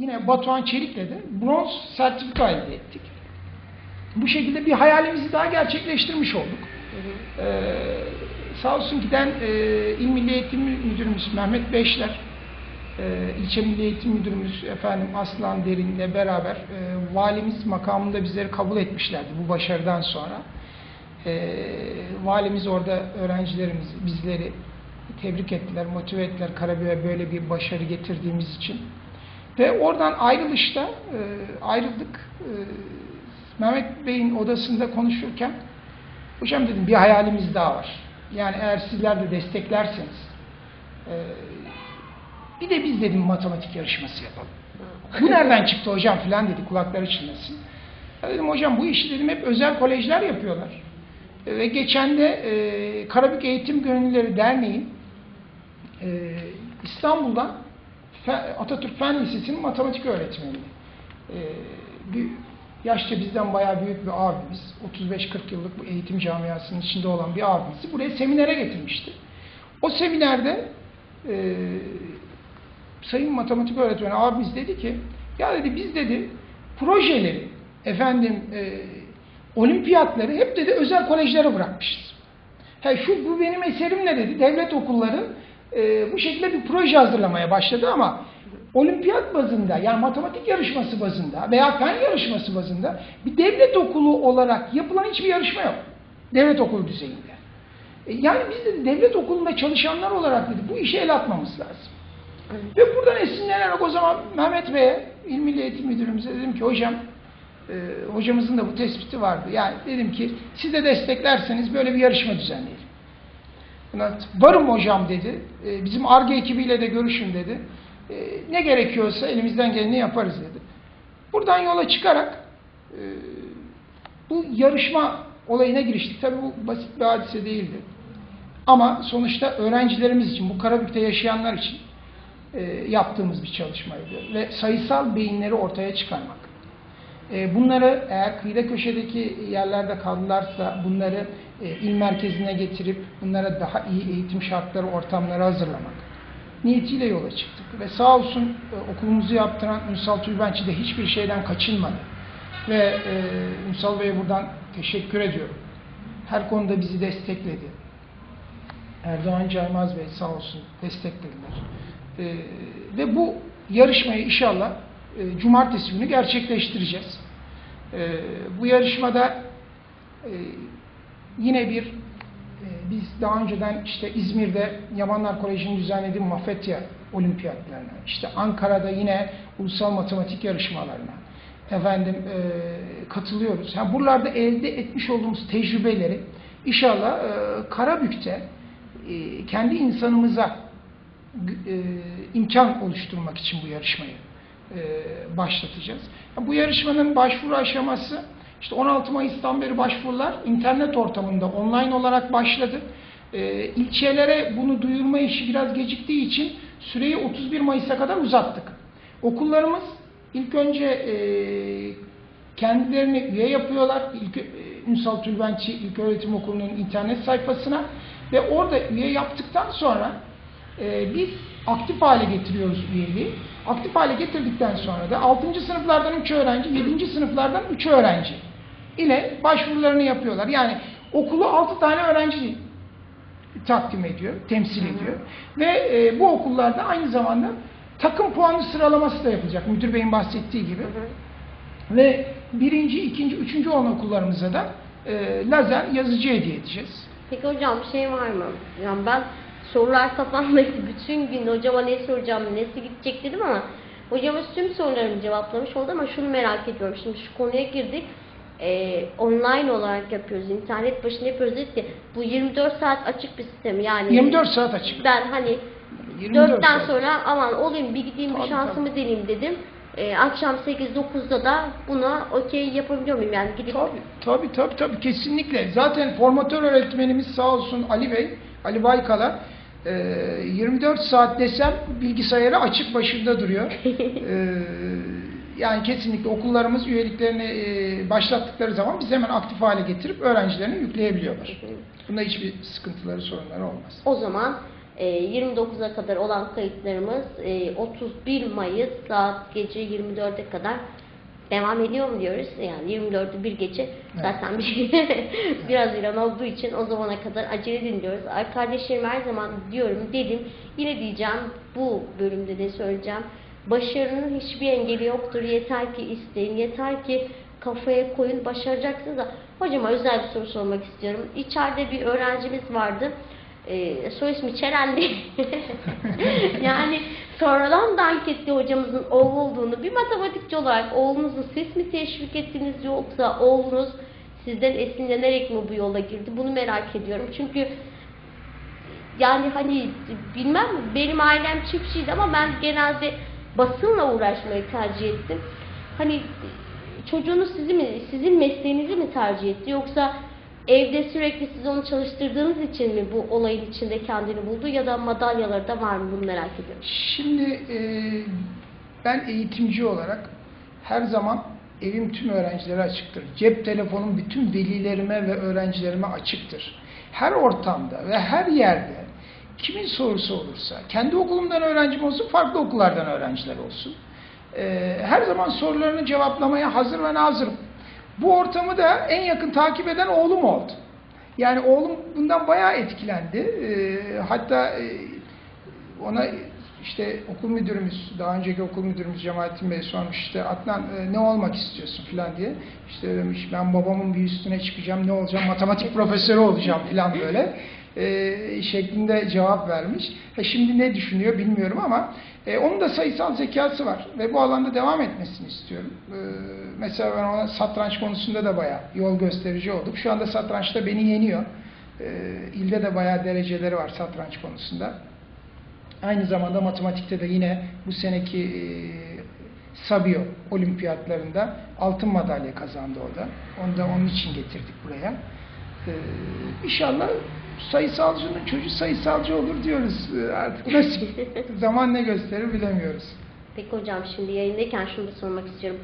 yine Batuhan Çelik'le de bronz sertifika elde ettik. Bu şekilde bir hayalimizi daha gerçekleştirmiş olduk. Ee, sağ olsun giden e, İl Milli Eğitim Müdürümüz Mehmet Beşler, e, ilçe Milli Eğitim Müdürümüz efendim Aslan Derin'le beraber e, valimiz makamında bizleri kabul etmişlerdi bu başarıdan sonra. E, valimiz orada öğrencilerimiz bizleri tebrik ettiler, motive ettiler Karabük'e böyle bir başarı getirdiğimiz için. Ve oradan ayrılışta e, ayrıldık. E, Mehmet Bey'in odasında konuşurken hocam dedim bir hayalimiz daha var. Yani eğer sizler de desteklerseniz e, bir de biz dedim matematik yarışması yapalım. Bu nereden çıktı hocam filan dedi kulakları çınlasın. Ya dedim hocam bu işi dedim hep özel kolejler yapıyorlar. E, Ve geçen de e, Karabük Eğitim Gönüllüleri Derneği e, İstanbul'dan Atatürk Fen Lisesi'nin matematik öğretmeni. E, bir, yaşça bizden bayağı büyük bir abimiz, 35-40 yıllık bu eğitim camiasının içinde olan bir abimizi buraya seminere getirmişti. O seminerde e, sayın matematik öğretmeni abimiz dedi ki, ya dedi biz dedi projeleri, efendim e, olimpiyatları hep dedi özel kolejlere bırakmışız. Ha, şu bu benim eserimle dedi devlet okulları e, bu şekilde bir proje hazırlamaya başladı ama olimpiyat bazında yani matematik yarışması bazında veya fen yarışması bazında bir devlet okulu olarak yapılan hiçbir yarışma yok. Devlet okulu düzeyinde. E, yani biz de devlet okulunda çalışanlar olarak dedi bu işe el atmamız lazım. Ve buradan esinlenerek o zaman Mehmet Bey'e, İl Milli Eğitim Müdürümüze dedim ki hocam, e, hocamızın da bu tespiti vardı. Yani dedim ki siz de desteklerseniz böyle bir yarışma düzenleyelim. Varım hocam dedi. E, bizim ARGE ekibiyle de görüşün dedi. E, ne gerekiyorsa elimizden geleni yaparız dedi. Buradan yola çıkarak e, bu yarışma olayına giriştik. Tabii bu basit bir hadise değildi. Ama sonuçta öğrencilerimiz için, bu Karabük'te yaşayanlar için e, yaptığımız bir çalışmaydı. Ve sayısal beyinleri ortaya çıkarmak. E, bunları eğer kıyıda köşedeki yerlerde kaldılarsa bunları e, il merkezine getirip bunlara daha iyi eğitim şartları, ortamları hazırlamak niyetiyle yola çıktık. Ve sağ olsun e, okulumuzu yaptıran Ünsal Tülbençi de hiçbir şeyden kaçınmadı. Ve e, Ünsal Bey'e buradan teşekkür ediyorum. Her konuda bizi destekledi. Erdoğan Caymaz Bey sağ olsun desteklediler. Ve bu yarışmayı inşallah e, cumartesi günü gerçekleştireceğiz. Ee, bu yarışmada e, yine bir e, biz daha önceden işte İzmir'de Yamanlar Koleji'nin düzenlediği Mafetya olimpiyatlarına, işte Ankara'da yine ulusal matematik yarışmalarına efendim e, katılıyoruz. Yani buralarda elde etmiş olduğumuz tecrübeleri inşallah e, Karabük'te e, kendi insanımıza e, imkan oluşturmak için bu yarışmayı e, başlatacağız. Bu yarışmanın başvuru aşaması işte 16 Mayıs'tan beri başvurular internet ortamında online olarak başladı. E, ilçelere bunu duyurma işi biraz geciktiği için süreyi 31 Mayıs'a kadar uzattık. Okullarımız ilk önce e, kendilerini üye yapıyorlar. İlk, e, Ünsal Tülbençi İlköğretim Okulu'nun internet sayfasına ve orada üye yaptıktan sonra e, biz aktif hale getiriyoruz üyeliği. Aktif hale getirdikten sonra da 6. sınıflardan 3 öğrenci, 7. sınıflardan 3 öğrenci ile başvurularını yapıyorlar. Yani okulu 6 tane öğrenci takdim ediyor, temsil ediyor. Ve e, bu okullarda aynı zamanda takım puanı sıralaması da yapılacak. Müdür Bey'in bahsettiği gibi. Ve birinci, ikinci, üçüncü olan okullarımıza da e, lazer yazıcı hediye edeceğiz. Peki hocam bir şey var mı? Yani ben sorular kafamdaydı. Bütün gün hocama ne soracağım, nesi gidecek dedim ama hocamız tüm sorularımı cevaplamış oldu ama şunu merak ediyorum. Şimdi şu konuya girdik. Ee, online olarak yapıyoruz. internet başında yapıyoruz dedik ki bu 24 saat açık bir sistem yani. 24 saat açık. Ben hani 24 4'ten saat. sonra aman olayım bir gideyim bir Tabii, şansımı deneyeyim dedim. Ee, akşam 8-9'da da buna okey yapabiliyor muyum yani gidip Tabii, tabii, tabii, tabii, kesinlikle. Zaten formatör öğretmenimiz sağ olsun Ali Bey, Ali Baykala, e, 24 saat desem bilgisayarı açık başında duruyor. E, yani kesinlikle okullarımız üyeliklerini e, başlattıkları zaman biz hemen aktif hale getirip öğrencilerini yükleyebiliyorlar. Bunda hiçbir sıkıntıları, sorunları olmaz. O zaman E, 29'a kadar olan kayıtlarımız e, 31 Mayıs saat gece 24'e kadar devam ediyor mu diyoruz? Yani 24'ü bir gece zaten bir biraz İran olduğu için o zamana kadar acele dinliyoruz. Ay kardeşlerim her zaman diyorum dedim. Yine diyeceğim bu bölümde de söyleyeceğim. Başarının hiçbir engeli yoktur. Yeter ki isteyin. Yeter ki kafaya koyun başaracaksınız da. Hocama özel bir soru sormak istiyorum. İçeride bir öğrencimiz vardı. Ee, soy ismi Çerendi. yani sonradan dank etti hocamızın oğlu olduğunu bir matematikçi olarak oğlunuzu siz mi teşvik ettiniz yoksa oğlunuz sizden esinlenerek mi bu yola girdi bunu merak ediyorum. Çünkü yani hani bilmem benim ailem çiftçiydi ama ben genelde basınla uğraşmayı tercih ettim. Hani çocuğunuz sizi mi, sizin mesleğinizi mi tercih etti yoksa evde sürekli siz onu çalıştırdığınız için mi bu olayın içinde kendini buldu ya da madalyaları da var mı bunu merak ediyorum. Şimdi e, ben eğitimci olarak her zaman evim tüm öğrencilere açıktır. Cep telefonum bütün velilerime ve öğrencilerime açıktır. Her ortamda ve her yerde kimin sorusu olursa, kendi okulumdan öğrencim olsun, farklı okullardan öğrenciler olsun. e, her zaman sorularını cevaplamaya hazır ve nazırım. Bu ortamı da en yakın takip eden oğlum oldu. Yani oğlum bundan bayağı etkilendi. E, hatta e, ona işte okul müdürümüz, daha önceki okul müdürümüz Cemalettin Bey sormuş işte Adnan e, ne olmak istiyorsun falan diye. İşte demiş ben babamın bir üstüne çıkacağım ne olacağım matematik profesörü olacağım falan böyle e, şeklinde cevap vermiş. E, şimdi ne düşünüyor bilmiyorum ama e, onun da sayısal zekası var ve bu alanda devam etmesini istiyorum. E, mesela ben ona satranç konusunda da bayağı yol gösterici olduk. Şu anda satrançta beni yeniyor. E, ilde de bayağı dereceleri var satranç konusunda. Aynı zamanda matematikte de yine bu seneki e, Sabio olimpiyatlarında altın madalya kazandı o da. Onu da onun için getirdik buraya. E, inşallah sayısalcının çocuğu sayısalcı olur diyoruz E, artık. Nasip. Zaman ne gösterir bilemiyoruz. Peki hocam şimdi yayındayken şunu da sormak istiyorum.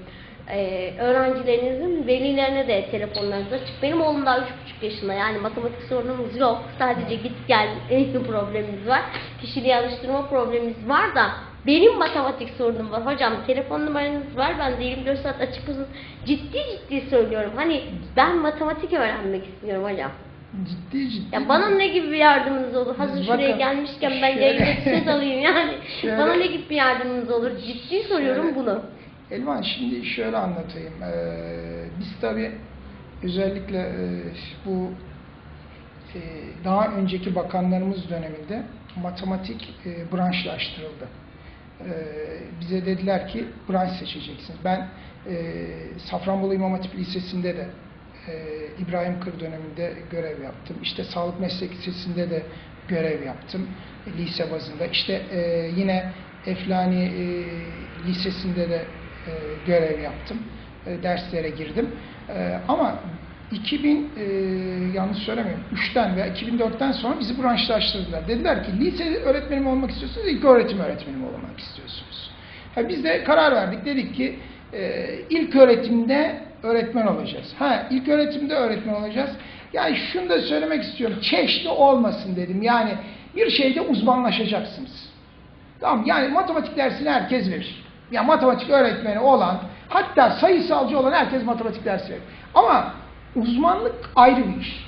Ee, öğrencilerinizin velilerine de telefonlarınız açık. Benim oğlum daha 3,5 yaşında yani matematik sorunumuz yok. Sadece git gel problemimiz var. Kişiliği alıştırma problemimiz var da benim matematik sorunum var. Hocam telefon numaranız var. Ben de 24 saat açık uzun. Ciddi ciddi söylüyorum. Hani ben matematik öğrenmek istiyorum hocam. Ciddi ciddi. Ya bana ne gibi bir yardımınız olur? Hazır Biz şuraya bakın, gelmişken ben şöyle- yayında bir söz alayım yani. Şöyle- Bana ne gibi bir yardımınız olur? Ciddi soruyorum Şöyle- bunu. Elvan şimdi şöyle anlatayım. Ee, biz tabi özellikle e, bu e, daha önceki bakanlarımız döneminde matematik e, branşlaştırıldı. Ee, bize dediler ki branş seçeceksiniz. Ben e, Safranbolu İmam Hatip Lisesi'nde de e, İbrahim Kır döneminde görev yaptım. İşte Sağlık Meslek Lisesi'nde de görev yaptım lise bazında. İşte e, yine Eflani e, Lisesi'nde de e, görev yaptım. Derslere girdim. Ama 2000 e, yanlış söylemiyorum 3'ten veya 2004'ten sonra bizi branşlaştırdılar. Dediler ki lise öğretmeni mi olmak istiyorsunuz, ilk öğretim öğretmeni mi olmak istiyorsunuz? Ha, biz de karar verdik. Dedik ki e, ilk öğretimde öğretmen olacağız. Ha ilk öğretimde öğretmen olacağız. Yani şunu da söylemek istiyorum. Çeşitli olmasın dedim. Yani bir şeyde uzmanlaşacaksınız. Tamam yani matematik dersini herkes verir. Ya matematik öğretmeni olan hatta sayısalcı olan herkes matematik dersi verir. Ama uzmanlık ayrı bir iş.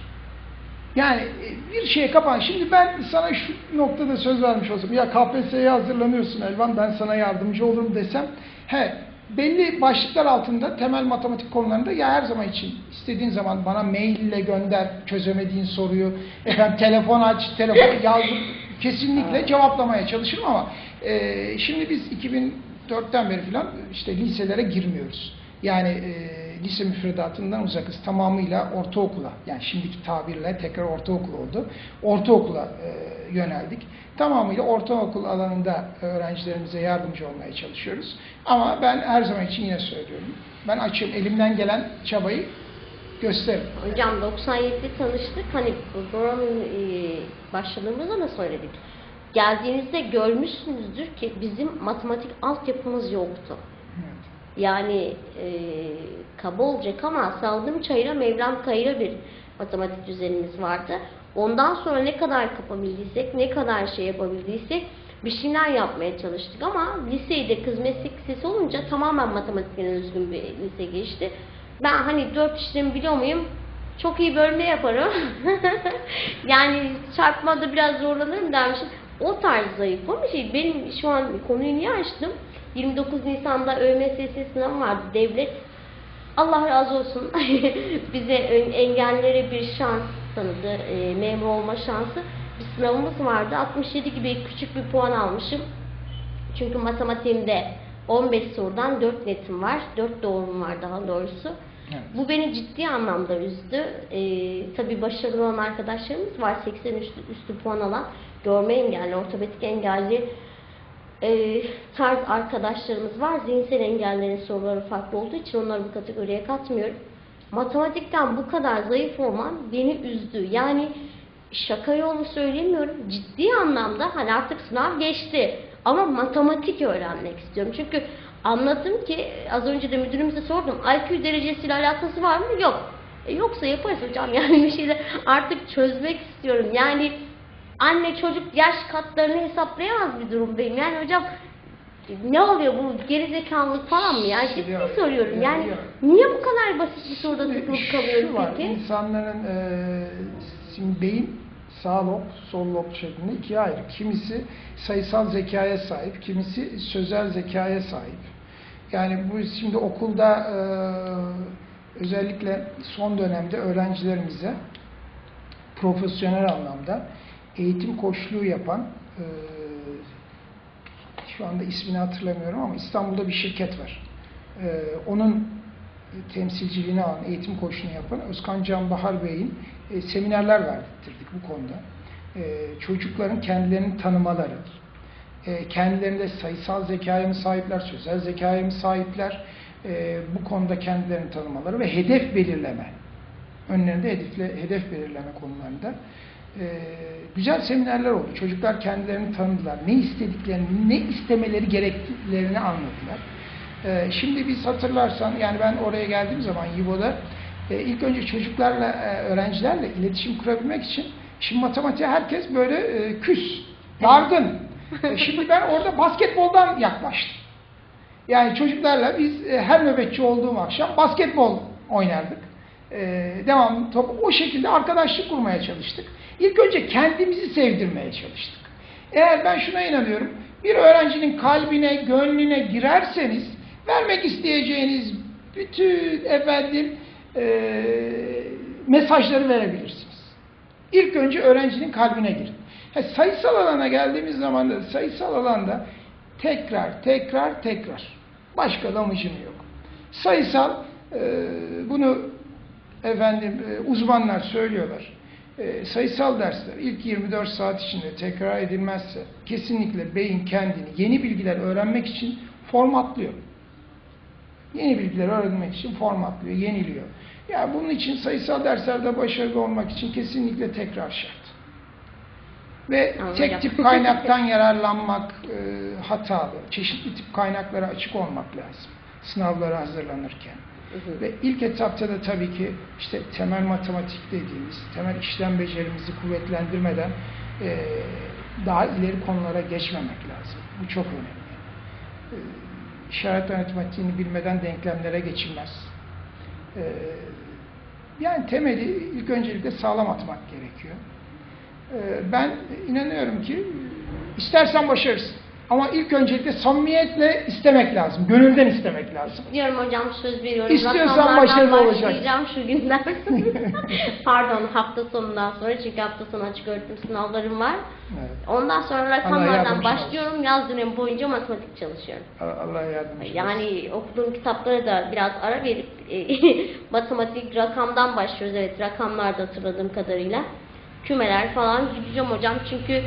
Yani e, bir şeye kapan. Şimdi ben sana şu noktada söz vermiş olsam ya KPSS'ye hazırlanıyorsun Elvan ben sana yardımcı olurum desem he belli başlıklar altında temel matematik konularında ya her zaman için istediğin zaman bana mail ile gönder çözemediğin soruyu. Efendim telefon aç telefon yazdım kesinlikle cevaplamaya çalışırım ama e, şimdi biz 2004'ten beri falan işte liselere girmiyoruz. Yani e, lise müfredatından uzakız. Tamamıyla ortaokula, yani şimdiki tabirle tekrar ortaokul oldu. Ortaokula e, yöneldik. Tamamıyla ortaokul alanında öğrencilerimize yardımcı olmaya çalışıyoruz. Ama ben her zaman için yine söylüyorum. Ben açım, elimden gelen çabayı gösteririm. Hocam 97'de tanıştık. Hani programın e, başladığımızda da söyledik. Geldiğinizde görmüşsünüzdür ki bizim matematik altyapımız yoktu. Evet. Yani e, kaba olacak ama saldım çayıra Mevlam kayıra bir. matematik düzenimiz vardı. Ondan sonra ne kadar kapabildiysek, ne kadar şey yapabildiysek bir şeyler yapmaya çalıştık ama liseyi de kız meslek lisesi olunca tamamen matematikten özgün bir lise geçti. Ben hani dört işlemi biliyor muyum? Çok iyi bölme yaparım. yani çarpmada biraz zorlanırım dermişim. O tarz zayıf ama şey benim şu an konuyu niye açtım? 29 Nisan'da ÖMSS sınavı vardı devlet. Allah razı olsun bize engellilere bir şans tanıdı, e, memur olma şansı. Bir sınavımız vardı. 67 gibi küçük bir puan almışım. Çünkü matematiğimde 15 sorudan 4 netim var. 4 doğrum var daha doğrusu. Evet. Bu beni ciddi anlamda üzdü. Ee, tabii başarılı olan arkadaşlarımız var. 80 üstü, üstü puan alan görme engelli, ortopedik engelli e, tarz arkadaşlarımız var. Zihinsel engellerin soruları farklı olduğu için onları bu kategoriye katmıyorum. Matematikten bu kadar zayıf olman beni üzdü. Yani şaka yolu söylemiyorum. Ciddi anlamda hani artık sınav geçti. Ama matematik öğrenmek istiyorum. Çünkü anladım ki az önce de müdürümüze sordum. IQ derecesiyle alakası var mı? Yok. E, yoksa yaparız hocam yani bir şeyler artık çözmek istiyorum. Yani anne çocuk yaş katlarını hesaplayamaz bir durumdayım. Yani hocam ne oluyor bu gerizekalılık falan mı? Yani ciddi Ya, soruyorum. ya, Yani ya. niye bu kadar basit bir soruda şu kalıyorum var, peki? insanların e, şimdi beyin sağ lob, sol lob şeklinde ikiye ayrı. Kimisi sayısal zekaya sahip, kimisi sözel zekaya sahip. Yani bu şimdi okulda e, özellikle son dönemde öğrencilerimize profesyonel anlamda eğitim koçluğu yapan e, şu anda ismini hatırlamıyorum ama İstanbul'da bir şirket var. E, onun temsilciliğini alan, eğitim koçluğunu yapan Özkan Can Bahar Bey'in e, seminerler verdirdik bu konuda. E, çocukların kendilerini tanımaları, e, kendilerinde sayısal zekaya mı sahipler, sözel zekaya mı sahipler, e, bu konuda kendilerini tanımaları ve hedef belirleme, önlerinde hedefle, hedef belirleme konularında e, güzel seminerler oldu. Çocuklar kendilerini tanıdılar, ne istediklerini, ne istemeleri gerektiklerini anladılar. Şimdi biz hatırlarsan, yani ben oraya geldiğim zaman YİBO'da ilk önce çocuklarla, öğrencilerle iletişim kurabilmek için şimdi matematiğe herkes böyle küs, dargın. E, şimdi ben orada basketboldan yaklaştım. Yani çocuklarla biz e, her nöbetçi olduğum akşam basketbol oynardık. E, devam top o şekilde arkadaşlık kurmaya çalıştık. İlk önce kendimizi sevdirmeye çalıştık. Eğer ben şuna inanıyorum, bir öğrencinin kalbine, gönlüne girerseniz vermek isteyeceğiniz bütün efendim e, mesajları verebilirsiniz. İlk önce öğrencinin kalbine girin. Ha, sayısal alana geldiğimiz zaman da sayısal alanda tekrar, tekrar, tekrar. Başka damıcını yok. Sayısal, e, bunu efendim e, uzmanlar söylüyorlar. E, sayısal dersler ilk 24 saat içinde tekrar edilmezse kesinlikle beyin kendini yeni bilgiler öğrenmek için formatlıyor. Yeni bilgiler öğrenmek için formatlıyor, yeniliyor. Ya bunun için sayısal derslerde başarılı olmak için kesinlikle tekrar şart. Ve Anladım. tek tip kaynaktan yararlanmak e, hatalı. Çeşitli tip kaynaklara açık olmak lazım. Sınavlara hazırlanırken. Hı hı. Ve ilk etapta da tabii ki işte temel matematik dediğimiz, temel işlem becerimizi kuvvetlendirmeden e, daha ileri konulara geçmemek lazım. Bu çok önemli. E, işaret matematiğini bilmeden denklemlere geçilmez. E, yani temeli ilk öncelikle sağlam atmak gerekiyor. E, ben inanıyorum ki istersen başarırsın. Ama ilk öncelikle samimiyetle istemek lazım. Gönülden istemek lazım. Diyorum hocam söz veriyorum. İstiyorsan başarılı başlayacağım şu günden. Pardon hafta sonundan sonra çünkü hafta sonu açık öğretim sınavlarım var. Evet. Ondan sonra rakamlardan başlıyorum. Yaz dönemi boyunca matematik çalışıyorum. Allah yardımcı. Yani okuduğum kitaplara da biraz ara verip e, matematik rakamdan başlıyoruz. Evet rakamlarda hatırladığım kadarıyla. Kümeler falan gideceğim hocam çünkü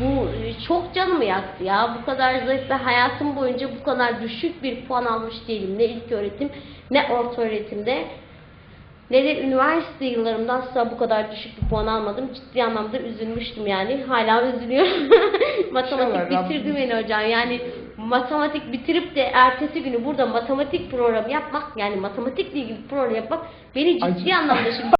bu e, çok canımı yaktı ya. Bu kadar zayıf ve hayatım boyunca bu kadar düşük bir puan almış değilim. Ne ilk öğretim ne orta öğretimde ne de üniversite yıllarımda asla bu kadar düşük bir puan almadım. Ciddi anlamda üzülmüştüm yani. Hala üzülüyorum. matematik bitirdi beni hocam. Yani matematik bitirip de ertesi günü burada matematik programı yapmak yani matematikle ilgili program yapmak beni ciddi Acı. anlamda şimdi